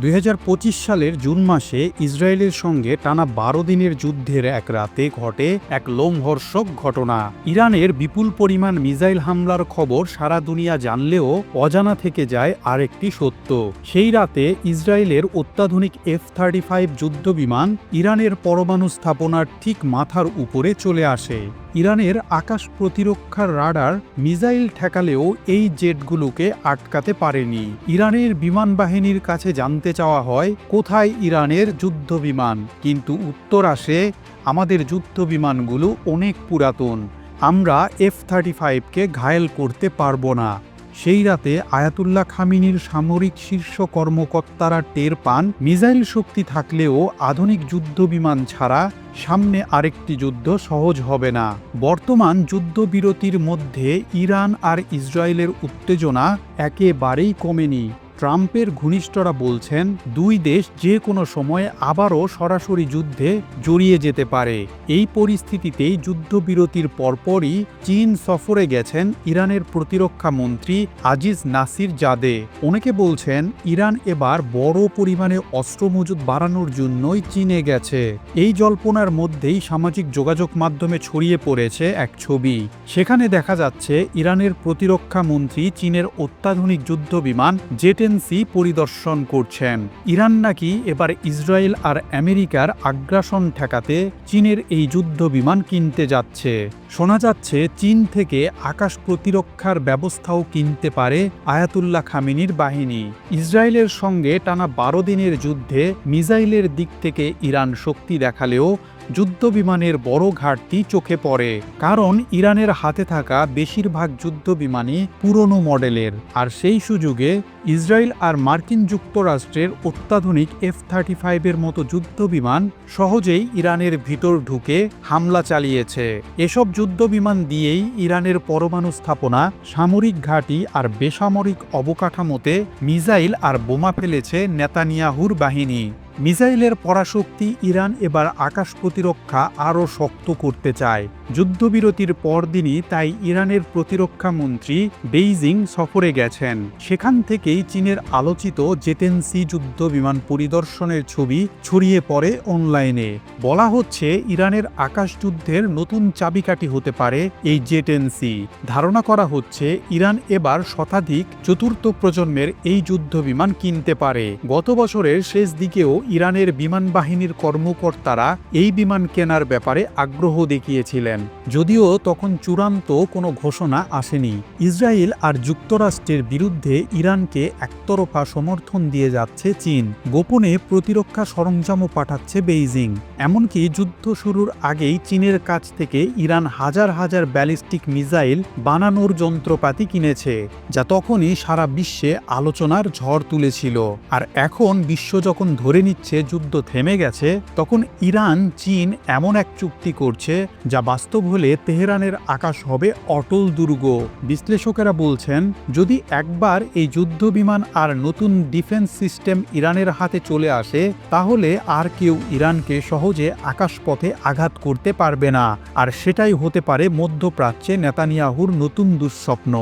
দুই হাজার পঁচিশ সালের জুন মাসে ইসরায়েলের সঙ্গে টানা বারো দিনের যুদ্ধের এক রাতে ঘটে এক লোমহর্ষক ঘটনা। ইরানের বিপুল পরিমাণ মিসাইল হামলার খবর সারা দুনিয়া জানলেও অজানা থেকে যায় আরেকটি সত্য। সেই রাতে ইসরায়েলের অত্যাধুনিক এফ থার্টি ফাইভ যুদ্ধবিমান ইরানের পরমাণু স্থাপনার ঠিক মাথার উপরে চলে আসে। ইরানের আকাশ প্রতিরক্ষার রাডার মিসাইল ঠেকালেও এই জেটগুলোকে আটকাতে পারেনি। ইরানের বিমান বাহিনীর কাছে জানতে চাওয়া হয়, কোথায় ইরানের যুদ্ধ বিমান? কিন্তু উত্তর আসে, আমাদের যুদ্ধ বিমানগুলো অনেক পুরাতন। আমরা এফ থার্টি ফাইভকে ঘায়েল করতে পারব না। সেই রাতে আয়াতুল্লাহ খামিনির সামরিক শীর্ষ কর্মকর্তারা টের পান, মিসাইল শক্তি থাকলেও আধুনিক যুদ্ধ বিমান ছাড়া সামনে আরেকটি যুদ্ধ সহজ হবে না। বর্তমান যুদ্ধবিরতির মধ্যে ইরান আর ইসরায়েলের উত্তেজনা একেবারেই কমেনি। ট্রাম্পের ঘনিষ্ঠরা বলছেন, দুই দেশ যে কোনো সময় আবারও সরাসরি যুদ্ধে জড়িয়ে যেতে পারে। এই পরিস্থিতিতেই যুদ্ধবিরতির পরপরই চীন সফরে গেছেন ইরানের প্রতিরক্ষা মন্ত্রী আজিজ নাসির জাদে। অনেকে বলছেন, ইরান এবার বড় পরিমাণে অস্ত্র মজুদ বাড়ানোর জন্যই চীনে গেছে। এই জল্পনার মধ্যেই সামাজিক যোগাযোগ মাধ্যমে ছড়িয়ে পড়েছে এক ছবি। সেখানে দেখা যাচ্ছে, ইরানের প্রতিরক্ষা মন্ত্রী চীনের অত্যাধুনিক যুদ্ধ বিমান জেটেন সি পরিদর্শন করছেন। ইরান নাকি এবার ইসরায়েল আর আমেরিকার আগ্রাসন ঠেকাতে চীনের এই যুদ্ধ বিমান কিনতে যাচ্ছে। শোনা যাচ্ছে চীন থেকে আকাশ প্রতিরক্ষার ব্যবস্থাও কিনতে পারে আয়াতুল্লাহ খামিনির বাহিনী। ইসরায়েলের সঙ্গে টানা বারো দিনের যুদ্ধে মিসাইলের দিক থেকে ইরান শক্তি দেখালেও যুদ্ধ বিমানের বড় ঘাটতি চোখে পড়ে, কারণ ইরানের হাতে থাকা বেশিরভাগ যুদ্ধ বিমানই পুরনো মডেলের। আর সেই সুযোগে ইসরায়েল আর মার্কিন যুক্তরাষ্ট্রের অত্যাধুনিক এফ থার্টি ফাইভের মতো যুদ্ধ বিমান সহজেই ইরানের ভিতর ঢুকে হামলা চালিয়েছে। এসব যুদ্ধ বিমান দিয়েই ইরানের পরমাণু স্থাপনা, সামরিক ঘাঁটি আর বেসামরিক অবকাঠামোতে মিজাইল আর বোমা ফেলেছে নেতানিয়াহুর বাহিনী। মিসাইলের পরাশক্তি ইরান এবার আকাশ প্রতিরক্ষা আরও শক্ত করতে চায়। যুদ্ধবিরতির পরদিনই তাই ইরানের প্রতিরক্ষা মন্ত্রী বেইজিং সফরে গেছেন। সেখান থেকেই চীনের আলোচিত জেটেন্সি যুদ্ধ বিমান পরিদর্শনের ছবি ছড়িয়ে পড়ে অনলাইনে। বলা হচ্ছে, ইরানের আকাশ যুদ্ধের নতুন চাবিকাঠি হতে পারে এই জেটেন্সি। ধারণা করা হচ্ছে, ইরান এবার শতাধিক চতুর্থ প্রজন্মের এই যুদ্ধ বিমান কিনতে পারে। গত বছরের শেষ দিকেও ইরানের বিমান বাহিনীর কর্মকর্তারা এই বিমান কেনার ব্যাপারে আগ্রহ দেখিয়েছিলেন। যদিও তখন চূড়ান্ত কোনো ঘোষণা আসেনি। ইসরায়েল আর যুক্তরাষ্ট্রের বিরুদ্ধে ইরানকে একতরফা সমর্থন দিয়ে যাচ্ছে চীন। গোপনে প্রতিরক্ষা সরঞ্জামও পাঠাচ্ছে বেইজিং। এমনকি যুদ্ধ শুরুর আগেই চীনের কাছ থেকে ইরান হাজার হাজার ব্যালিস্টিক মিসাইল বানানোর যন্ত্রপাতি কিনেছে, যা তখনই সারা বিশ্বে আলোচনার ঝড় তুলেছিল। আর এখন বিশ্ব যখন ধরে নিচ্ছে যুদ্ধ থেমে গেছে, তখন ইরান, চীন এমন এক চুক্তি করছে যা বাস্তব হলে তেহরানের আকাশ হবে অটল দুর্গ। বিশ্লেষকেরা বলছেন, যদি একবার এই যুদ্ধ বিমান আর নতুন ডিফেন্স সিস্টেম ইরানের হাতে চলে আসে, তাহলে আর কেউ ইরানকে সহজে আকাশপথে আঘাত করতে পারবে না। আর সেটাই হতে পারে মধ্যপ্রাচ্যে নেতানিয়াহুর নতুন দুঃস্বপ্ন।